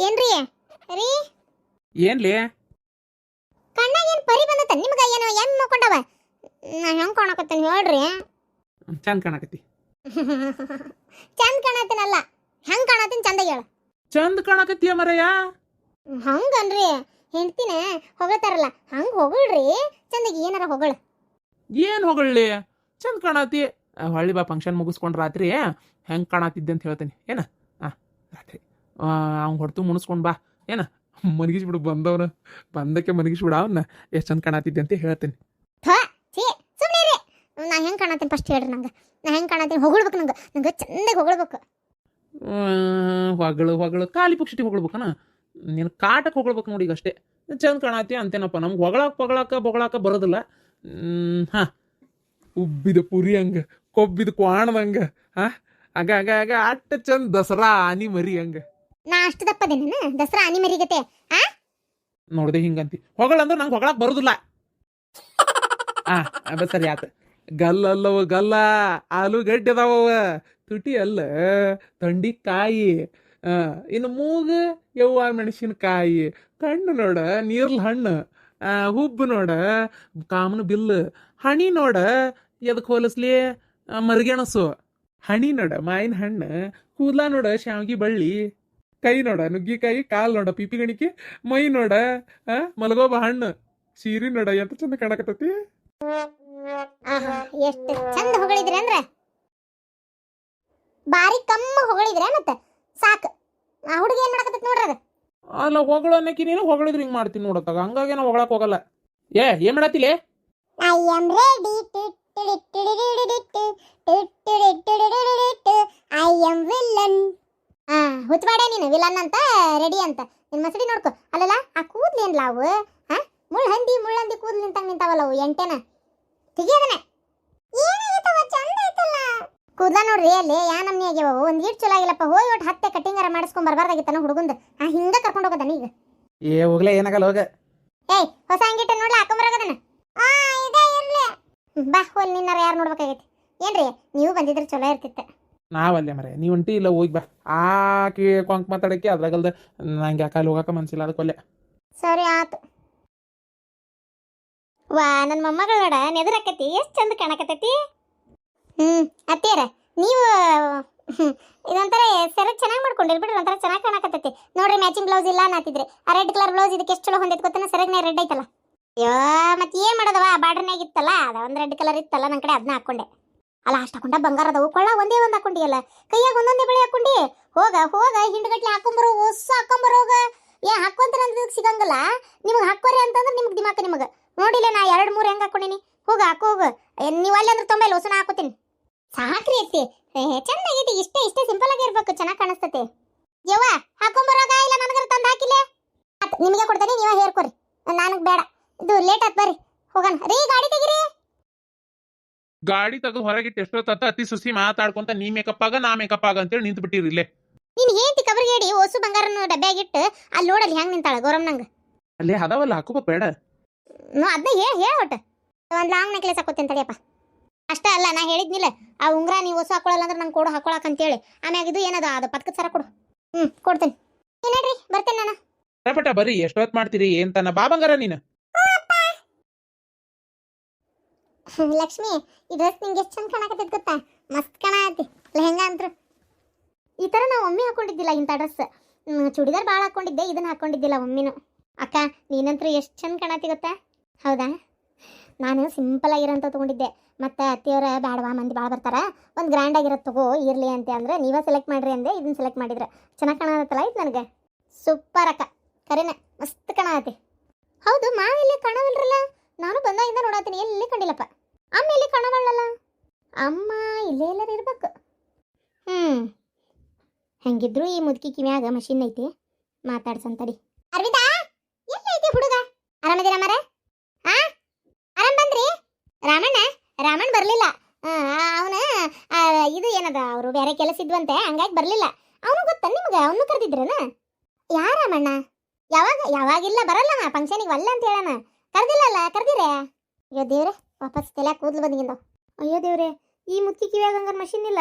ಏನ್ರಿ? ರೀ? ಏನ್ಲಿ? ಕಣ್ಣಾಗ ಏನ್ ಪರಿ ಬಂದತ್ತ ನಿಮ್ಗ ಏನೋ ಎಂ ಮಕ್ಕೊಂಡವ ನಾ ಹೆಂಗ್ ಕಾಣಕತ್ತೇನೆ ಹೇಳ್ರಿ? ಚಂದ ಕಾಣಕತ್ತಿ. ಚಂದ ಕಾಣತ್ತೀನಲ್ಲ. ಹೆಂಗ್ ಕಾಣತ್ತೀನಿ ಚಂದ ಹೇಳ. ಚಂದ ಕಾಣಕತ್ತೀಯ ಮರಯ್ಯ? ಹಂಗನ್ರಿ. ಹೆಂಡ್ತಿನ ಹೊಗಳ್ತಾರಲ್ಲ ಹಂಗ್ ಹೊಗಳ್ರಿ. ಚಂದಗೆ ಏನಾರ ಹೊಗಳ ಏನ್ ಹೊಗಳ್ಳಿ ಚಂದ ಕಾಣತಿ ಹೊಳ್ಳಿ ಬಾ ಫಂಕ್ಷನ್ ಮುಗಿಸ್ಕೊಂಡು ರಾತ್ರಿ. ಹೆಂಗ್ ಕಾಣತಿದ್ದೆ ಅಂತ ಹೇಳ್ತೇನೆ. ಏನ? ಆ ರಾತ್ರಿ. ಅವ್ನು ಹೊರತು ಮುಣಿಸ್ಕೊಂಡು ಬಾ. ಏನ? ಮನಗಿಸ್ಬಿಡು ಬಂದವನ. ಬಂದಕ್ಕೆ ಮನಗಿಸ್ಬಿಡ. ಅವನ್ನ ಎಷ್ಟು ಚಂದ ಕಾಣತಿದ್ದೆ ಅಂತ ಹೇಳ್ತೇನೆ. ನಾ ಹೆಂಗೆ ಕಾಣತ್ತೀನಿ ಫಸ್ಟ್ ಹೇಳ್ರಿ ನಂಗೆ. ನಾ ಹೆಂಗೆ ಕಾಣತ್ತೀನಿ ಹೊಗಳ್ಬೇಕು ನಂಗೆ. ನಂಗೆ ಚಂದಾಗಿ ಹೊಗಳ್ಬೇಕು. ಹೊಗಳು ಹೊಗಳು. ಖಾಲಿ ಪಕ್ಷಿ ಹೊಗಳ್ಬೇಕನ? ನೀನು ಕಾಟಕ್ಕೆ ಹೊಗಳ್ಬೇಕು ನೋಡಿ ಈಗ ಅಷ್ಟೇ. ಚಂದ ಕಾಣತಿ ಅಂತೇನಪ್ಪ ನಮ್ಗೆ ಹೊಗಳಾಕ ಪಗಳಾಕ ಬೊಗಳಾಕ ಬರೋದಿಲ್ಲ. ಹಾಂ. ಉಬ್ಬಿದ ಪುರಿ ಹಂಗೆ ಕೊಬ್ಬಿದ ಕ್ವಾಣದಂಗ ಹಾ. ಹಂಗ ಆಗ ಹಂಗ ಅಟ್ಟ ಚಂದ ದಸರಾ ಆನಿ ಮರಿ ಹಂಗ. ನಾ ಅಷ್ಟು ದಪ್ಪದೇನ ದಸರಾ ಆನಿ ಮರಿಗತೆ ಆ? ನೋಡಿದೆ ಹಿಂಗಂತಿ. ಹೊಗಳಂದ್ರೆ ನಂಗೆ ಹೊಗಳಾಕ ಬರೋದಿಲ್ಲ. ಆ ಅದ ಸರಿ ಆತ. ಗಲ್ಲ ಅಲ್ಲವ ಗಲ್ಲ ಆಲೂಗಡ್ಡೆ ಅದಾವ ತುಟಿ ಅಲ್ಲ ತಂಡಿ ಕಾಯಿ ಆ, ಇನ್ನು ಮೂಗ ಯವ್ವ ಮೆಣಸಿನಕಾಯಿ. ಕಣ್ಣು ನೋಡ ನೀರ್ಲ ಹಣ್ಣು ಹುಬ್ಬು ನೋಡ ಕಾಮನ ಬಿಲ್ಲು. ಹಣಿ ನೋಡ ಎದಕ್ಕೆ ಹೋಲಿಸ್ಲಿ? ಮರ್ಗೆಣಸು. ಹಣಿ ನೋಡ ಮಾಯಿನ ಹಣ್ಣು. ಕೂದ್ಲ ನೋಡ ಶಾವಿಗೆ ಬಳ್ಳಿ. ಕೈ ನೋಡ ನುಗ್ಗಿಕಾಯಿ ಕಾಲ್ ನೋಡ ಪಿಪಿ ಗಣಿಕೆ ಮೈ ನೋಡ ಆ, ಮಲಗೋಬ ಹಣ್ಣು ಸೀರಿ ನೋಡ ಎಂತ ಚಂದ ಕಾಣಕತ್ತತಿ ಆಹಾ ಎಷ್ಟು ಚಂದ ಹೊಗಳಿದ್ರೆ ಅಂದ್ರ ಬಾರಿ ಕಮ್ಮ ಹೊಗಳಿದ್ರೆ ಮತ್ತೆ ಸಾಕು ಆ ಹುಡುಗಿ ಏನ್ ಮಾಡಕತ್ತೈತಿ ನೋಡ್ರಿ ಅದು ಅಲ್ಲ ಹೊಗಳು ಅನ್ನಕ್ಕೆ ನೀನು ಹೊಗಳಿದ್ರೆ ಹಿಂಗ್ ಮಾಡ್ತೀನಿ ನೋಡತ್ತಾಗ ಹಂಗಾಗಿ ನಾವು ಹೊಗಳಕ್ ಹೋಗಲ್ಲ ಏ ಏನ್ ಮಾಡತ್ತಿಲೆ I am ready I am villain ಆ ಹುಚ್ಚವಾಡೆ ನೀನು ವಿಲನ್ ಅಂತ ರೆಡಿ ಅಂತ. ನಿನ್ ಮಸಡಿ ನೋಡ್ಕೊ. ಅಲ್ಲಲ್ಲ ಆ ಕೂದ್ಲಿ ಏನ್ಲ ಅವು? ಹಾ ಮುಳ್ಳು ಹಂದಿ ಮುಳ್ಳಂದಿ ಕೂದ್ಲು ನಿಂತಂಗ್ ನಿಂತಾವಲ್ಲ ಅವು ಎಂಟೆನ? ತೆಗಿಯದನೆ ಕೂದ್ಲ ನೋಡ್ರಿ ಅಲ್ಲಿ ಯಾ ನಮ್ನಿ ಆಗ್ಯಾವ. ಒಂದ್ ಈಟ್ ಚಲೋ ಆಗಿಲ್ಲಪ್ಪ ಹೋಗಿ ಒಟ್ಟು ಹತ್ತೆ ಕಟ್ಟಿಂಗರ ಮಾಡಿಸ್ಕೊಂಡ್ ಬರ್ಬಾರ್ದಾಗಿತ್ತನ ಹುಡುಗಂದು. ಆ ಹಿಂಗ ಕರ್ಕೊಂಡ್ ಹೋಗೋದನ ಈಗ? ಏ ಹೋಗ್ಲೇ ಏನಾಗಲ್ಲ ಹೋಗ. ಏಯ್ ಹೊಸ ಅಂಗಿಟ್ಟ ನೋಡ್ಲ ಹಾಕೊಂಬರಾಗದನ ಬಾ ಹೋಲ್ ನಿನ್ನಾರ ಯಾರು ನೋಡ್ಬೇಕಾಗೈತಿ? ಏನ್ರಿ ನೀವು ಬಂದಿದ್ರೆ ಚಲೋ ಇರ್ತಿತ್ತ. ನಾವಲ್ಲೇ ಮರೆ ನೀವು ಒಂಟಿ ಇಲ್ಲ ಹೋಗಿ ಬಾ. ಆ ಕೊಂಕ್ ಮಾತಾಡಕ್ಕೆ ಅದ್ರಾಗಲ್ದ ನಂಗೆ ಯಾಕೆ ಅಲ್ಲಿ ಹೋಗಕ್ಕೆ ಮನ್ಸಿಲ್ಲ ಅದಕ್ಕೊಲ್ಲೆ ಸರಿ ಆತು. ವಾ ನನ್ನ ಮೊಮ್ಮಗಳ ನೆದರಕತಿ ಎಷ್ಟು ಚಂದ ಕಾಣಕತ್ತೈತಿ? ಹ್ಮ್ ಅತ್ತೇರ ನೀವು ಇದೊಂಥರ ಸೆರಗ್ ಚೆನ್ನಾಗಿ ಮಾಡ್ಕೊಂಡಿರಿ ಬಿಡ್ರಿ ಒಂಥರ ಚೆನ್ನಾಗಿ ಕಾಣಕತ್ತೈತಿ. ನೋಡ್ರಿ ಮ್ಯಾಚಿಂಗ್ ಬ್ಲೌಸ್ ಇಲ್ಲ ಅನ್ನತ್ತಿದ್ರಿ ಆ ರೆಡ್ ಕಲರ್ ಬ್ಲೌಸ್ ಇದಕ್ಕೆ ಎಷ್ಟು ಚಲೋ ಹೊಂದೈತಿ ಗೊತ್ತನ? ಸೆರಗ್ನ ರೆಡ್ ಐತಲ್ಲ. ಅಯ್ಯೋ ಮತ್ತೆ ಏನು ಮಾಡೋದವ ಬಾರ್ಡರ್ನಾಗ ಇತ್ತಲ್ಲ? ಅದ ಒಂದು ರೆಡ್ ಕಲರ್ ಇತ್ತಲ್ಲ ನನ್ನ ಕಡೆ ಅದನ್ನ ಹಾಕೊಂಡೆ. ಅಲ್ಲ, ಅಷ್ಟು ಹಾಕೊಂಡ ಬಂಗಾರದವು ಕೊಳ್ಳ ಒಂದೇ ಒಂದ್ ಹಾಕೊಂಡಿಯಲ್ಲ ಕೈಯಾಗ ಒಂದೊಂದೇ ಬೆಳೆ ಹಾಕೊಂಡಿ. ಹೋಗ ಹೋಗ, ಹಿಂಡ್ಗಟ್ಲೆ ಹಾಕೊಂಬರೋ ಹೊಸ ಹಾಕೊಂಬರೋಗ ಏ ಹಾಕೊಂತ ಅಂದ್ರೆ ಸಿಗಂಗಲ್ಲ. ನಿಮಗೆ ಹಾಕೋರಿ ಅಂತಂದ್ರೆ ನಿಮ್ಗೆ ದಿಮಾಕ ನಿಮಗೆ. ನೋಡಿಲ್ಲ ನಾ ಎರಡು ಮೂರು ಹೆಂಗೆ ಹಾಕೊಂಡಿನಿ. ಹೋಗ, ಹಾಕೋ, ಹೋಗ. ನೀವು ಅಲ್ಲಿ ಅಂದ್ರೆ ತೊಂಬೈಲ್ ಹೊಸನ ಹಾಕೋತೀನಿ. ಸಾಕ್ರಿ ಐತಿ ಚೆನ್ನಾಗೈತಿ. ಇಷ್ಟೇ ಇಷ್ಟೇ ಸಿಂಪಲ್ ಆಗಿ ಇರ್ಬೇಕು. ಚೆನ್ನಾಗಿ ಕಾಣಿಸ್ತತೆ. ಯವ್ವ ಹಾಕೊಂಬರೋಗ ಇಲ್ಲ, ನನಗರ ತಂದು ಹಾಕಿಲ್ಲ? ನಿಮಗೆ ಕೊಡ್ತೇನೆ, ನೀವೇ ಹೇರ್ಕೋರಿ ನನಗೆ ಬೇಡ. ಇದು ಲೇಟ್ ಆತ್, ಬರ್ರಿ. ಹೋಗೋಣ. ರೀ, ಗಾಡಿ ತೆಗಿರಿ. ಗಾಡಿ ತೆಗೆದು ಹೊರಗಿಟ್ಟು ಎಷ್ಟೊತ್ತ ಅತಿ ಸುಸಿ ಮಾತಾಡ್ಕೊಂತ ನೀ ಮೇಕಪ್ ಆಗ ನಾ ಮೇಕಪ್ ಆಗ ಅಂತೇಳಿ ನಿಂತು ಬಿಟ್ಟಿರಿ ಇಲ್ಲೇ. ನೀನು ಹೇಂತಿ ಕವರ್ ಹೇಳಿ ಹೊಸು ಬಂಗಾರನ ಡಬ್ಬ್ಯಾಗಿಟ್ಟು ಅಲ್ಲಿ ನೋಡಲ್ಲಿ ಹೆಂಗ್ ನಿಂತಾಳ ಗೌರಮ್ ನಂಗೆ. ಅಲ್ಲಿ ಅದಾವಲ್ಲ ಹಾಕೋಬೇಕು ಬೇಡ. ನೋ ಅದನ್ನ ಹೇಳಿ ಹೇಳ ಒಟ್ಟ. ಒಂದ್ ಲಾಂಗ್ ನೆಕ್ಲೆಸ್ ಹಾಕೋತೀನಿ ತಡಿಯಪ್ಪ ಅಷ್ಟೇ ಅಲ್ಲ ನಾ ಹೇಳಿದ್ನಿಲ್ಲ ಆ ಉಂಗ್ರ ನೀ ಹೊಸ ಹಾಕೊಳ್ಳಲ್ಲ ಅಂದ್ರೆ ನಂಗೆ ಕೊಡು ಹಾಕೊಳಕ್ ಅಂತೇಳಿ. ಆಮ್ಯಾಗ ಇದು ಏನದ ಅದು ಪತ್ಕದ ಸರ ಕೊಡು. ಹ್ಮ್ ಕೊಡ್ತೀನಿ. ಏನೇಳ್ರಿ ಬರ್ತೇನೆ ನಾನು. ಪಟ ಬರ್ರಿ ಎಷ್ಟೊತ್ತು ಮಾಡ್ತೀರಿ ಏನ್ ತನ ಬಾ ಬಂಗಾರ ನೀನು. ಲಕ್ಷ್ಮಿ, ಈ ಡ್ರೆಸ್ ನಿಂಗೆ ಎಷ್ಟು ಚಂದ ಕಾಣಕತ್ತೈತಿ ಗೊತ್ತಾ? ಮಸ್ತ್ ಕಾಣತಿ ಲೆಹಂಗಾ ಅಂದ್ರು ಈ ಥರ ನಾವು ಒಮ್ಮೆ ಹಾಕೊಂಡಿದ್ದಿಲ್ಲ ಇಂಥ ಡ್ರೆಸ್ ಚೂಡಿದಾರ್ ಭಾಳ ಹಾಕೊಂಡಿದ್ದೆ ಇದನ್ನ ಹಾಕೊಂಡಿದ್ದಿಲ್ಲ ಒಮ್ಮಿನೂ. ಅಕ್ಕ, ನೀನಂತರೂ ಎಷ್ಟು ಚಂದ ಕಾಣತಿ ಗೊತ್ತಾ? ಹೌದಾ? ನಾನು ಸಿಂಪಲ್ ಆಗಿರೋಂಥ ತೊಗೊಂಡಿದ್ದೆ. ಮತ್ತು ಅತ್ತಿಯವರ ಬ್ಯಾಡವಾ ಮಂದಿ ಭಾಳ ಬರ್ತಾರೆ. ಒಂದು ಗ್ರ್ಯಾಂಡ್ ಆಗಿರೋದು ತಗೋ, ಇರಲಿ ಅಂತ ಅಂದ್ರೆ ನೀವೇ ಸೆಲೆಕ್ಟ್ ಮಾಡಿರಿ ಅಂದೆ ಇದನ್ನ ಸೆಲೆಕ್ಟ್ ಮಾಡಿದ್ರೆ. ಚೆನ್ನಾಗಿ ಕಾಣತ್ತಲ್ಲ ಇದು ನನಗೆ? ಸೂಪರ್ ಅಕ್ಕ. ಕರೆನೆ, ಮಸ್ತ್ ಕಾಣತಿ ಹೌದು ಮಾ ಇಲ್ಲಿ ಕಾಣವಲ್ರಲ್ಲ? ನಾನು ಬಂದಾಗಿಂದ ನೋಡತ್ತೀನಿ ಎಲ್ಲಿ ಕಂಡಿಲ್ಲಪ್ಪ? ಅಮ್ಮ ಎಲ್ಲಿ ಕಾಣವಲ್ಲಲ್ಲ ಅಮ್ಮ ಇಲ್ಲೇ ಎಲ್ಲರೂ ಇರ್ಬೇಕು. ಹ್ಞೂ ಹೆಂಗಿದ್ರು ಈ ಮುದುಕಿ ಕಿವ್ಯಾಗ ಮಷಿನ್ ಐತಿ. ಮಾತಾಡ್ಸಂತಡಿ ಅರ್ವಿತಾ ಎಲ್ಲೈತಿ ಹುಡುಗ? ಆರಾಮದಿರ ಮರ? ಆ? ಆರಾಮ್ ಬಂದ್ರಿ? ರಾಮಣ್ಣ ರಾಮಣ್ಣ ಬರಲಿಲ್ಲ. ಅವನ ಇದು ಏನದ, ಅವರು ಬೇರೆ ಕೆಲಸ ಇದ್ವಂತೆ, ಹಂಗಾಗಿ ಬರಲಿಲ್ಲ. ಅವನು ಗೊತ್ತ ನಿಮ್ಗೆ? ಅವನು ಕರೆದಿದ್ರನ? ಯಾ ರಾಮಣ್ಣ? ಯಾವಾಗ, ಯಾವಾಗಿಲ್ಲ ಬರಲ್ಲ ಫಂಕ್ಷನಿಗೆ ಒಲ್ಲ ಅಂತ ಹೇಳಣ ಕರ್ದಿಲ್ಲಲ್ಲ, ಕರ್ದಿರೇ? ಅಯ್ಯೋ ದೇವ್ರೆ. ವಾಪಸ್ ತಲೆ ಕೂದಲು ಬಂದಿಗಿಂದ ಅಯ್ಯೋ ದೇವ್ರೆ, ಈ ಮುತ್ತಿ ಕಿವ್ಯಾಗ ಮಷಿನ್ ಇಲ್ಲ?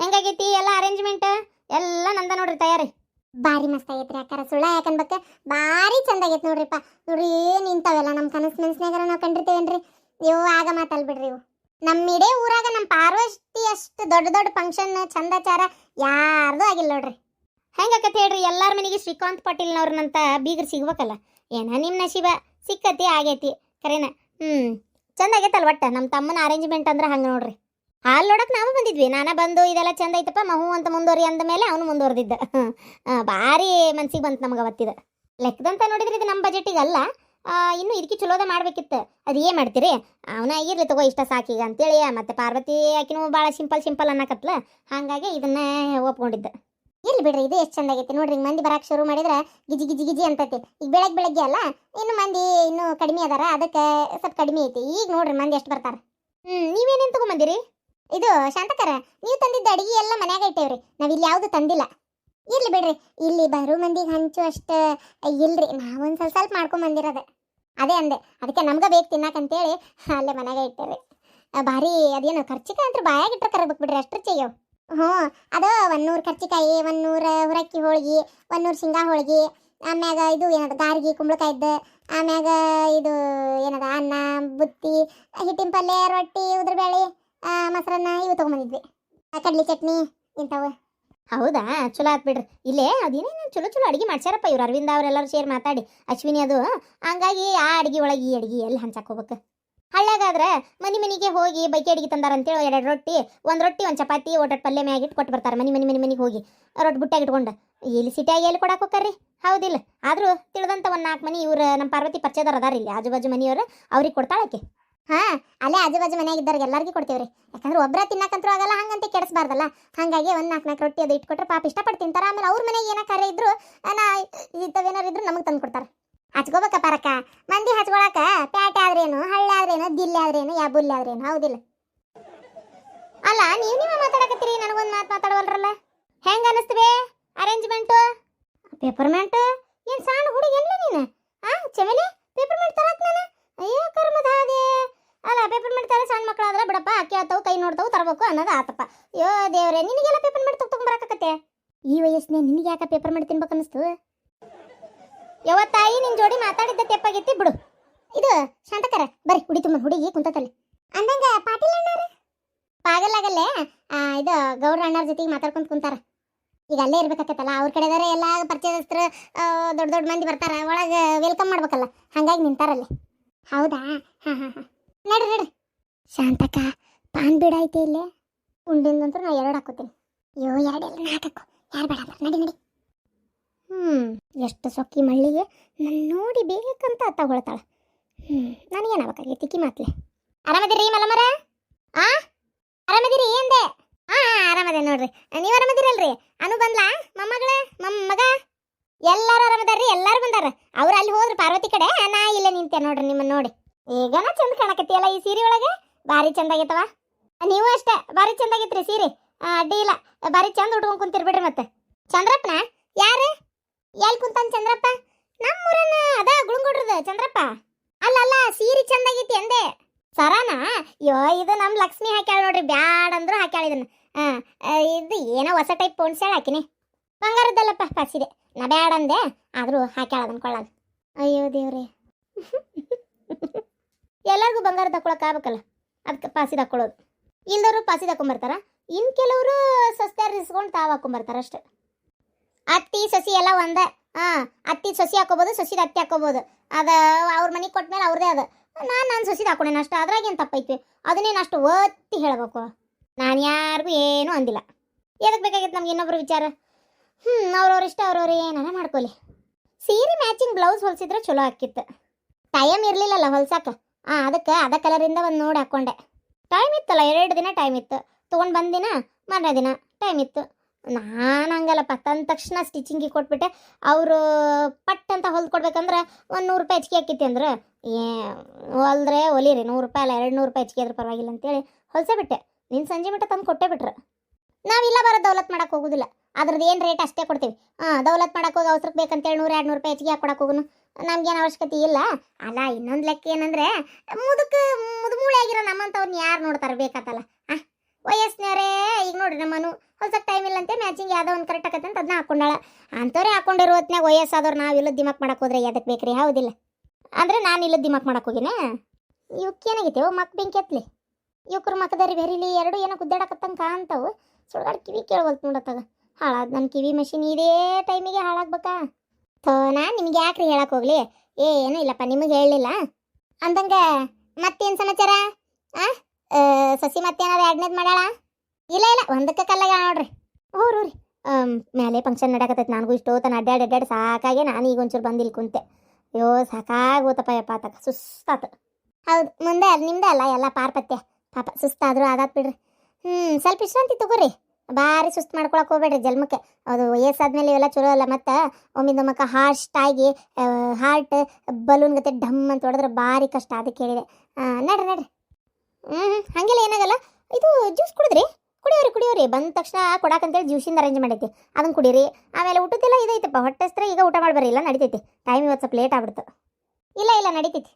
ಹೆಂಗಾಗೈತಿ ಎಲ್ಲ ಅರೇಂಜ್ಮೆಂಟ್ ಎಲ್ಲ ನಂದ ನೋಡ್ರಿ ತಯಾರಿ. ಬಾರಿ ಮಸ್ತ್ ಆಗೈತ್ರಿ ಅಕ್ಕಾರ ಸುಳ್ಳ ಯಾಕನ್ಬೇಕ ಭಾರಿ ಚಂದ ಆಗೈತ್ ನೋಡ್ರಿಪ್ಪ. ನೋಡ್ರಿ, ಏನು ಇಂಥವೆಲ್ಲ ನಮ್ಮ ಕನಸು ಮನಸ್ನಾಗಾರ ನಾವು ಕಂಡಿರ್ತೇವೇನ್ರಿ? ಇವು ಆಗ ಮಾತಲ್ ಬಿಡ್ರಿ ಇವು ನಮ್ಮ ಊರಾಗ ನಮ್ಮ ಪಾರ್ವತಿ ಅಷ್ಟು ದೊಡ್ಡ ದೊಡ್ಡ ಫಂಕ್ಷನ್ ಚಂದಾಚಾರ ಯಾರ್ದು ಆಗಿಲ್ಲ ನೋಡ್ರಿ. ಹೆಂಗಾಕತ್ ಹೇಳ್ರಿ, ಎಲ್ಲಾರ ಮನೆಗೆ ಶ್ರೀಕಾಂತ್ ಪಾಟೀಲ್ನವ್ರನ್ನಂತ ಬೀಗರು ಸಿಗ್ಬೇಕಲ್ಲ. ಏನ ನಿಮ್ಮ ನಶೀಬ ಸಿಕ್ಕತಿ, ಆಗೈತಿ. ಕರೆನ? ಹ್ಮ್. ಚಂದ ಆಗೈತಲ್ ಒಟ್ಟ. ನಮ್ಮ ತಮ್ಮನ ಅರೇಂಜ್ಮೆಂಟ್ ಅಂದ್ರೆ ಹಂಗೆ ನೋಡ್ರಿ. ಹಾಲು ನೋಡಕ್ ನಾವು ಬಂದಿದ್ವಿ. ನಾನೇ ಬಂದು ಇದೆಲ್ಲ ಚಂದ ಐತಪ್ಪ, ಮಹು ಅಂತ ಮುಂದುವರಿ ಅಂದ ಮೇಲೆ ಅವನು ಮುಂದುವರೆದಿದ್ದ. ಭಾರಿ ಮನ್ಸಿಗೆ ಬಂತು ನಮ್ಗೆ ಅವತ್ತಿದ. ಲೆಕ್ಕದಂತ ನೋಡಿದ್ರೆ ಇದು ನಮ್ಮ ಬಜೆಟಿಗೆ ಅಲ್ಲ. ಇನ್ನು ಇದಕ್ಕೆ ಚಲೋದ ಮಾಡ್ಬೇಕಿತ್ತು. ಅದು ಏನು ಮಾಡ್ತೀರಿ? ಅವನ ಇರ್ಲಿ ತಗೋ, ಇಷ್ಟ ಸಾಕೀಗ ಅಂತೇಳಿ. ಮತ್ತೆ ಪಾರ್ವತಿ ಆಕಿನೂ ಭಾಳ ಸಿಂಪಲ್ ಸಿಂಪಲ್ ಅನ್ನಕತ್ಲ. ಹಾಗಾಗಿ ಇದನ್ನ ಒಪ್ಕೊಂಡಿದ್ದ. ಇರ್ಲಿ ಬಿಡ್ರಿ ಇದು ಎಷ್ಟು ಚಂದ ಆಗೈತಿ. ನೋಡ್ರಿ ಮಂದಿ ಬರಕ್ಕೆ ಶುರು ಮಾಡಿದ್ರೆ ಗಿಜಿ ಗಿಜಿ ಗಿಜಿ ಅಂತೈತಿ. ಈಗ ಬೆಳಗ್ಗೆ ಬೆಳಗ್ಗೆ ಅಲ್ಲ ಇನ್ನು ಮಂದಿ ಇನ್ನೂ ಕಡಿಮೆ ಅದಾರ ಅದಕ್ಕೆ ಸ್ವಲ್ಪ ಕಡಿಮೆ ಐತಿ. ಈಗ ನೋಡ್ರಿ ಮಂದಿ ಎಷ್ಟು ಬರ್ತಾರ. ಹ್ಮ್ ನೀವೇನೇನು ತಗೊಂಬಂದಿರಿ? ಇದು ಶಾಂತಕರ ನೀವು ತಂದಿದ್ದ ಅಡಿಗೆ ಎಲ್ಲ ಮನ್ಯಾಗ ಇಟ್ಟೇವ್ರಿ. ನಾವು ಇಲ್ಲಿ ಯಾವ್ದು ತಂದಿಲ್ಲ. ಇರ್ಲಿ ಬಿಡ್ರಿ ಇಲ್ಲಿ ಬರೋ ಮಂದಿಗೆ ಹಂಚು ಅಷ್ಟ. ಇಲ್ರಿ ನಾವೊಂದ್ ಸ್ವಲ್ಪ ಸ್ವಲ್ಪ ಮಾಡ್ಕೊಂಬಂದಿರದ. ಬಂದಿರೋದೆ ಅದೇ ಅಂದೆ ಅದಕ್ಕೆ ನಮ್ಗೆ ಬೇಕು ತಿನ್ನಾಕಂತೇಳಿ ಅಲ್ಲೇ ಮನ್ಯಾಗ ಇಟ್ಟೇವ್ರಿ. ಆ, ಭಾರಿ ಅದೇನು ಖರ್ಚಿಗೆ ಅಂತ ಬಾಯಾಗ ಇಟ್ರೆ ಕರಬೇಕು ಬಿಡ್ರಿ ಅಷ್ಟು ಚೆಯ್ಯೋ. ಹ್ಞೂ, ಅದು ಒನ್ನೂರು ಕರ್ಚಿಕಾಯಿ, ಒನ್ನೂರು ಹುರಕ್ಕಿ ಹೋಳಿಗೆ ಒಂದೂರು ಶೇಂಗಾ ಹೋಳಿಗೆ, ಆಮ್ಯಾಗ ಇದು ಏನದ, ಗಾರ್ಗಿ ಕುಂಬಳಕಾಯಿದ್ದು ಆಮ್ಯಾಗ ಇದು ಏನದ, ಅನ್ನ, ಬುತ್ತಿ, ಹಿಟ್ಟಿನ ಪಲ್ಯ, ರೊಟ್ಟಿ, ಉದ್ರಬೇಳೆ ಮೊಸರನ್ನ ಇವು ತೊಗೊಂಬಂದಿದ್ವಿ. ಕಡ್ಲಿ ಚಟ್ನಿ ಇಂಥವು. ಹೌದಾ? ಚಲೋ ಆತ್ ಬಿಡ್ರಿ. ಇಲ್ಲೇ ಅದೇನೇನು ಚಲೋ ಚಲೋ ಅಡಿಗೆ ಮಾಡ್ಸ್ಯಾರಪ್ಪ ಇವ್ರು, ಅರವಿಂದ ಅವರೆಲ್ಲರೂ ಸೇರಿ ಮಾತಾಡಿ. ಅಶ್ವಿನಿ ಅದು, ಹಂಗಾಗಿ ಆ ಅಡಿಗೆ ಒಳಗೆ ಈ ಅಡಿಗೆ ಎಲ್ಲಿ ಹೋಗ್ಬೇಕು? ಹಳ್ಳ್ಯಾಗಾದ್ರೆ ಮನೆ ಮನೆಗೆ ಹೋಗಿ ಬೈಕಿ ಅಡಿಗೆ ತಂದಾರ ಅಂತೇಳಿ ಎರಡು ರೊಟ್ಟಿ, ಒಂದು ರೊಟ್ಟಿ, ಒಂದು ಚಪಾತಿ ಓಟಟ್ ಪಲ್ಯ ಮ್ಯಾಗ ಇಟ್ಟು ಕೊಟ್ಟು ಬರ್ತಾರೆ. ಮನೆ ಮನೆ ಮನೆ ಮನೆಗೆ ಹೋಗಿ ರೊಟ್ಟಿ ಬುಟ್ಟಾಗಿ ಇಟ್ಕೊಂಡು ಇಲ್ಲಿ ಸಿಟಿಯಾಗಿ ಎಲ್ಲಿ ಕೊಡಕ್ಕೆ ಹೋಗ್ರಿ ಹೌದಿಲ್ಲ. ಆದರೂ ತಿಳಿದಂಥ ಒಂದು ನಾಲ್ಕು ಮನೆ ಇವ್ರು ನಮ್ಮ ಪಾರ್ವತಿ ಪರಿಚಯದಾರ ಅದಾರ ಇಲ್ಲಿ. ಆಜು ಬಾಜು ಮನೆಯವರು ಅವ್ರಿಗೆ ಕೊಡ್ತಾಳಕ್ಕೆ ಹಾ, ಅಲ್ಲೇ ಆಜು ಬಾಜು ಮನ್ಯಾಗ ಎಲ್ಲರಿಗೂ ಎಲ್ಲರಿಗೂ ಕೊಡ್ತೇವ್ರಿ. ಯಾಕಂದ್ರೆ ಒಬ್ಬರ ತಿನ್ನಕ್ಕಂತೂ ಆಗಲ್ಲ, ಹಂಗಂತ ಕೆಡಿಸ್ಬಾರ್ದಲ್ಲ. ಹಾಗಾಗಿ ಒಂದು ನಾಲ್ಕು ನಾಲ್ಕು ರೊಟ್ಟಿ ಅದು ಇಟ್ಕೊಟ್ರೆ ಪಾಪ ಇಷ್ಟಪಟ್ಟು ತಿಂತಾರೆ. ಆಮೇಲೆ ಅವ್ರ ಮನೆಗೆ ಏನೋ ಕರೆ ಇದ್ರು, ನಾ ಇಂಥವೇನಾರು ಇದ್ರು ನಮಗೆ ತಂದು ಕೊಡ್ತಾರೆ. ಹಚ್ಕೋಬೇಕ ಪರಕ. ಮಂದಿ ಹಚ್ಕೊಳಕ ಪ್ಯಾಟೆ ಆದ್ರೇನು, ಹಳ್ಳಿ ಆದ್ರೇನು ದಿಲ್ಲಿ ಆದ್ರೇನು, ಯಾ ಬುಲ್ಲಿ ಆದ್ರೇನು, ಹೌದಿಲ್ಲ. ಅಲ್ಲ, ನೀವು ನೀವ ಮಾತಾಡಕತ್ತೀರಿ, ನನಗೊಂದು ಮಾತು ಮಾತಾಡವಲ್ರಲ್ಲ? ಹೆಂಗ ಅನಿಸ್ತವೆ? ಅರೇಂಜ್ಮೆಂಟು ಪೇಪರ್ಮೆಂಟ್ ಏನು ಸಣ್ಣ ಹುಡುಗಿ ಎಲ್ಲ ನೀನು? ಆ ಚಮೇಲಿ ಪೇಪರ್ಮೆಂಟ್ ತರಕ್ ನಾನು? ಅಯ್ಯೋ, ಕರ್ಮದ ಹಾಗೆ. ಅಲ್ಲ ಪೇಪರ್ಮೆಂಟ್ ತರ ಸಣ್ಣ ಮಕ್ಕಳಾದ್ರೆ ಬಿಡಪ್ಪ, ಅಕ್ಕಿ ಆತವು, ಕೈ ನೋಡ್ತಾವು, ತರಬೇಕು ಅನ್ನೋದು ಆತಪ್ಪ. ಅಯ್ಯೋ, ದೇವ್ರೆ, ನಿನಗೆಲ್ಲ ಪೇಪರ್ಮೆಂಟ್ ತಗೊಂಬರಕತ್ತೆ ಈ ವಯಸ್ಸಿನ ನಿನಗೆ ಯಾಕೆ ಪೇಪರ್ಮೆಂಟ್ ತಿನ್ಬೇಕು ಅನ್ನಿಸ್ತು ತಾಯಿ ನಿನ್ ಜೋಡಿ ಮಾತಾಡಿದ್ದ ತೆಪ್ಪಾಗೈತಿ ಬಿಡು. ಇದು ಶಾಂತಕರ ಬರ್ರಿ ಹುಡಿ ತುಂಬ ಹುಡುಗಿ ಕುಂತತಲ್ಲಿ ಅಂದಂಗ ಪಾಟೀಲ್ ಅಣ್ಣಾರ? ಪಾಗಲಾಗಲ್ಲೇ ಆ, ಇದು ಗೌಡ್ರ ಅಣ್ಣಾರ ಜೊತೆಗೆ ಮಾತಾಡ್ಕೊಂತ ಕುಂತಾರ. ಈಗ ಅಲ್ಲೇ ಇರ್ಬೇಕಾಕತ್ತಲ್ಲ ಅವ್ರ ಕಡೆದಾರೆ ಎಲ್ಲ ಪರಿಚಯದಸ್ತ್ರ ದೊಡ್ಡ ದೊಡ್ಡ ಮಂದಿ ಬರ್ತಾರ ಒಳಗೆ ವೆಲ್ಕಮ್ ಮಾಡ್ಬೇಕಲ್ಲ ಹಂಗಾಗಿ ನಿಂತಾರಲ್ಲಿ ಹೌದಾ? ಹಾಂ ಹಾಂ ಹಾಂ. ನಡ್ರಿ ನಡ್ರಿ. ಶಾಂತಕ ಪಾನ್ ಬೀಡ ಐತೆ ಇಲ್ಲೇ? ಉಂಡಿಂದಂತೂ ನಾ ಎರಡು ಹಾಕೋತೀನಿ. ಅಯ್ಯೋ ಎರಡು ನಾಲ್ಕು ಯಾರು ಬೇಡ ನಡಿ ನಡಿ. ಎಷ್ಟು ಸೊಕ್ಕಿ ಮಳ್ಳಿಗೆ ನನ್ನ ನೋಡಿ ಬೇಕಂತ ತಗೊಳ್ತಾಳೆ. ಹ್ಞೂ ನನಗೇನಾಗಬೇಕಾಗಿ ತಿಕ್ಕಿ ಮಾತ್ಲೆ. ಆರಾಮದಿರಿ ಮಲಮರ? ಆ? ಆರಾಮದಿರಿ ಎಂದೆ ಹಾಂ ಆರಾಮದೆ ನೋಡ್ರಿ. ನೀವು ಆರಾಮದಿರಲ್ರಿ? ಅನು ಬಂದ್ಲಾ? ಮೊಮ್ಮಗಳ? ಮಮ್ಮಗ ಎಲ್ಲರೂ ಆರಾಮದಾರ್ರಿ? ಎಲ್ಲರೂ ಬಂದಾರ? ಅವ್ರು ಅಲ್ಲಿ ಹೋದ್ರೆ ಪಾರ್ವತಿ ಕಡೆ? ನಾ ಇಲ್ಲೇ ನಿಂತೆ ನೋಡ್ರಿ ನಿಮ್ಮನ್ನ ನೋಡಿ. ಈಗನ ಚಂದ ಕಾಣಕತ್ತಿಯಲ್ಲ ಈ ಸೀರೆ ಒಳಗೆ? ಭಾರಿ ಚಂದ ಆಗೈತವ? ನೀವು ಅಷ್ಟೇ. ಭಾರಿ ಚಂದಾಗೈತ್ರಿ ಸೀರೆ. ಅಡ್ಡಿ ಇಲ್ಲ. ಭಾರಿ ಚಂದ ಉಟ್ಕೊಂಡ್ ಕುಂತಿರ್ಬಿಡ್ರಿ ಮತ್ತೆ. ಚಂದ್ರಪ್ಪನ? ಯಾರು? ಎಲ್ಲಿ ಕುಂತಾನ ಚಂದ್ರಪ್ಪ? ನಮ್ಮೂರನ್ನ ಅದ ಗುಳುಂಗುಡ್ರದ ಚಂದ್ರಪ್ಪ. ಅಲ್ಲಲ್ಲ ಅಲ್ಲ, ಸೀರೆ ಚಂದ ಆಗೈತಿ ಅಂದೆ. ಸರಾನ? ಯೋ, ಇದು ನಮ್ಮ ಲಕ್ಷ್ಮಿ ಹಾಕ್ಯಾಳ ನೋಡ್ರಿ, ಬ್ಯಾಡ ಅಂದ್ರು ಹಾಕ್ಯಾಳ ಇದನ್ನ. ಇದು ಏನೋ ಹೊಸ ಟೈಪ್ ಪೋಣ್ಸ್ಯಾಳ ಹಾಕಿನಿ. ಬಂಗಾರದ್ದಲ್ಲಪ್ಪ ಪಸಿದೆ ನಾ ಬ್ಯಾಡ ಅಂದೆ, ಆದ್ರೂ ಹಾಕ್ಯಾಳ ಅದನ್ನ ಅಯ್ಯೋ ದೇವ್ರೆ. ಎಲ್ಲರಿಗೂ ಬಂಗಾರ ತಕೊಳಕ್ ಆಗ್ಬೇಕಲ್ಲ. ಅದಕ್ಕೆ ಪಾಸಿ ಹಾಕೊಳ್ಳೋದು ಇಲ್ದವರು ಪಾಸಿ ಹಾಕೊಂಬರ್ತಾರ ಇನ್ ಕೆಲವರು ಸಸ್ತ್ಯಾರು ಇಸ್ಕೊಂಡು ತಾವು ಹಾಕೊಂಬರ್ತಾರ ಅಷ್ಟೇ. ಅತ್ತಿ, ಸಸಿ ಎಲ್ಲ ಒಂದೇ. ಹಾ, ಅತ್ತಿ ಸಸಿ ಹಾಕೋಬೋದು ಸಸಿದ ಅತ್ತಿ ಹಾಕೋಬೋದು ಅದ ಅವ್ರ ಮನೆಗೆ ಕೊಟ್ಮೇಲೆ ಅವ್ರದೇ ಅದ. ನಾನು ನಾನು ಸಸಿದ ಅಷ್ಟ ಅಷ್ಟು ಅದ್ರಾಗೇನು ತಪ್ಪೈತಿ ಅದನ್ನೇನು ಅಷ್ಟು ಒತ್ತಿ ಹೇಳಬೇಕು? ನಾನು ಯಾರಿಗೂ ಏನೂ ಅಂದಿಲ್ಲ. ಎದಕ್ಕೆ ಬೇಕಾಗಿತ್ತು ನಮ್ಗೆ ಇನ್ನೊಬ್ರು ವಿಚಾರ? ಹ್ಞೂ ಅವ್ರವ್ರ ಇಷ್ಟ, ಅವ್ರವ್ರು ಏನಾರ ಮಾಡ್ಕೊಲಿ ಸೀರೆ ಮ್ಯಾಚಿಂಗ್ ಬ್ಲೌಸ್ ಹೊಲ್ಸಿದ್ರೆ ಚಲೋ ಆಕಿತ್ತು ಟೈಮ್ ಇರಲಿಲ್ಲಲ್ಲ ಹೊಲ್ಸಾಕ. ಹಾಂ ಅದಕ್ಕೆ ಅದ ಕಲರಿಂದ ಒಂದು ನೋಡಿ ಹಾಕ್ಕೊಂಡೆ ಟೈಮ್ ಇತ್ತಲ್ಲ, ಎರಡು ದಿನ ಟೈಮ್ ಇತ್ತು. ತೊಗೊಂಡು ಬಂದಿನ ಮಾರನೇ ದಿನ ಟೈಮ್ ಇತ್ತು. ನಾನು ಹಂಗಲ್ಲಪ್ಪ ತಂದ ತಕ್ಷಣ ಸ್ಟಿಚಿಂಗಿಗೆ ಕೊಟ್ಬಿಟ್ಟೆ. ಅವರು ಪಟ್ ಅಂತ ಹೊಲ್ದು ಕೊಡ್ಬೇಕಂದ್ರೆ ಒಂದು ನೂರು ರೂಪಾಯಿ ಹೆಚ್ಚಿಗೆ ಆಕಿತಿ ಅಂದ್ರೆ, ಏ, ಹೊಲ್ದ್ರೆ ಹೊಲಿರಿ ನೂರು ರೂಪಾಯಿ ಅಲ್ಲ, ಎರಡು ನೂರು ರೂಪಾಯಿ ಹೆಚ್ಚಿಗೆ ಆದ್ರೆ ಪರವಾಗಿಲ್ಲ ಅಂತೇಳಿ ಹೊಲ್ಸೇ ಬಿಟ್ಟೆ. ನೀನು ಸಂಜೆ ಬಿಟ್ಟು ತಂದು ಕೊಟ್ಟೆ ಬಿಟ್ರೆ. ನಾವಿಲ್ಲ ಬರೋ ದೌಲತ್ ಮಾಡೋಕೆ ಹೋಗೋದಿಲ್ಲ. ಅದ್ರದ್ದು ಏನು ರೇಟ್ ಅಷ್ಟೇ ಕೊಡ್ತೀವಿ. ಹಾಂ, ದೌಲತ್ ಮಾಡಕ್ಕೆ ಹೋಗಿ ಅವಸರಕ್ಕೆ ಬೇಕಂತೇಳಿ ನೂರು, ಎರಡು ನೂರು ರೂಪಾಯಿ ಹೆಚ್ಚಿಗೆ ಹಾಕೊಡಕ್ಕೆ ಹೋಗೋನು. ನಮ್ಗೇನು ಅವಶ್ಯಕತೆ ಇಲ್ಲ. ಅಲ್ಲ, ಇನ್ನೊಂದು ಲೆಕ್ಕ ಏನಂದ್ರೆ ಮುದುಕ ಮುದುಮೂಳೆ ಆಗಿರೋ ನಮ್ಮಂಥವ್ರನ್ನ ಯಾರು ನೋಡ್ತಾರೆ ಬೇಕಾತಲ್ಲ. ಆ ವಯಸ್ಸಿನವರೇ ಈಗ ನೋಡ್ರಿ ನಮ್ಮನು. ಹೊಲ್ಸಕ್ಕೆ ಟೈಮ್ ಇಲ್ಲಂತೆ ಮ್ಯಾಚಿಂಗ್ ಯಾವುದೋ ಒಂದು ಕರೆಕ್ಟ್ ಆಗತ್ತೆ ಅದನ್ನ ಹಾಕೊಂಡಾಳ. ಅಂಥವ್ರೆ ಹಾಕೊಂಡಿರೋ ಹೊತ್ನಾಗ ವಯಸ್ಸಾದವ್ರು ನಾವು ಇಲ್ಲದ ದಿಮಾಕ್ ಮಾಡಕ್ಕೆ ಹೋದ್ರೆ ಯಾವುದಕ್ಕೆ ಬೇಕ್ರಿ? ಹೌದಿಲ್ಲ. ಅಂದ್ರೆ ನಾನು ಇಲ್ಲದ ದಿಮಾಕ್ ಮಾಡಕ್ಕೆ ಹೋಗಿನೇ? ಇವಕ್ಕೆ ಓ, ಮಕ್ ಬೆಂಕಿ ಎತ್ಲಿ ಇವಕ್ರ ಮಕ್ಕದರಿ ಬೆರಿಲಿ, ಎರಡು ಏನೋ ಗುದ್ದಾಡಕತ್ತಂಗೆ ಕಾಣ್ತಾವು ಸುಳ್ಗಾಡ್ ಕಿವಿ ಕೇಳ್ಬೋದು ನೋಡತ್ತಾಗ ಹಾಳಾದ ನನ್ನ ಕಿವಿ ಮೆಷಿನ್ ಇದೇ ಟೈಮಿಗೆ ಹಾಳಾಗ್ಬೇಕಾ? ಥೋ, ನಾನು ನಿಮ್ಗೆ ಯಾಕ್ರಿ ಹೇಳಕ್ಕೆ ಹೋಗ್ಲಿ? ಏನೂ ಇಲ್ಲಪ್ಪ, ನಿಮಗೆ ಹೇಳಲಿಲ್ಲ. ಅಂದಂಗೆ ಮತ್ತೇನು ಸಮಾಚಾರ? ಆ? ಸಸಿ ಮತ್ತೇನಾದ್ರು ಎರಡನೇದು ಮಾಡ್ಯಾಳ? ಇಲ್ಲ ಇಲ್ಲ, ಒಂದಕ್ಕೆ ಕಲ್ಲಾಗ ನೋಡ್ರಿ. ಹ್ಞೂ ರೀ ಮೇಲೆ ಫಂಕ್ಷನ್ ನಡಕತ್ತೈತೆ ನನಗೂ ಇಷ್ಟು ತನ ಅಡ್ಡಾಡಿ ಅಡ್ಡಾಡಿ ಸಾಕಾಗೆ ನಾನು ಈಗ ಒಂಚೂರು ಬಂದು ಇಲ್ಲಿ ಕುಂತೆ. ಅಯ್ಯೋ, ಸಾಕಾಗೋತಪ್ಪ ಯಪ್ಪ, ಆತಕ ಸುಸ್ತಾತು. ಹೌದು, ಮುಂದೆ ಅಲ್ಲಿ ನಿಮ್ದೆ ಅಲ್ಲ ಎಲ್ಲ ಪಾರ್ಪತ್ಯ. ಪಾಪ, ಸುಸ್ತಾದ್ರು ಅದಾತ್ ಬಿಡ್ರಿ. ಹ್ಞೂ ಸ್ವಲ್ಪ ವಿಶ್ರಾಂತಿ ತಗೋರಿ. ಭಾರಿ ಸುಸ್ತು ಮಾಡ್ಕೊಳಕ್ಕೆ ಹೋಗ್ಬೇಡ್ರಿ ಜನ್ಮಕ್ಕೆ. ಅದು ವಯಸ್ಸಾದ್ಮೇಲೆ ಇವೆಲ್ಲ ಚಲೋ ಅಲ್ಲ ಮತ್ತು ಒಮ್ಮಿಂದ ಮಕ್ಕ ಹಾಸ್ಟ್ ಆಗಿ ಹಾರ್ಟ್ ಬಲೂನ್ ಗತೆ ಡಮ್ ಅಂತ ಹೊಡೆದ್ರೆ ಭಾರಿ ಕಷ್ಟ, ಅದಕ್ಕೆ ಹೇಳಿದೆ. ನಡ್ರಿ ನಡ್ರಿ. ಹ್ಞೂ ಹಾಗೆಲ್ಲ ಏನಾಗಲ್ಲ. ಇದು ಜ್ಯೂಸ್ ಕುಡಿದ್ರಿ? ಕುಡಿಯೋರಿ ಕುಡಿಯೋರಿ. ಬಂದ ತಕ್ಷಣ ಕೊಡಾಕಂತೇಳಿ ಜ್ಯೂಸಿಂದ ಅರೇಂಜ್ ಮಾಡೈತಿ. ಅದನ್ನು ಕುಡೀರಿ. ಆಮೇಲೆ ಊಟದ್ದೆಲ್ಲ ಇದೈತಪ್ಪ ಹೊಟ್ಟೆಸ್ತ್ರ ಈಗ ಊಟ ಮಾಡಬಾರಿ ಇಲ್ಲ ನಡಿತೈತಿ. ಟೈಮ್ ಇವತ್ತು ಸ್ವಲ್ಪ ಲೇಟ್ ಆಗ್ಬಿಡ್ತು. ಇಲ್ಲ ಇಲ್ಲ, ನಡಿತೈತಿ.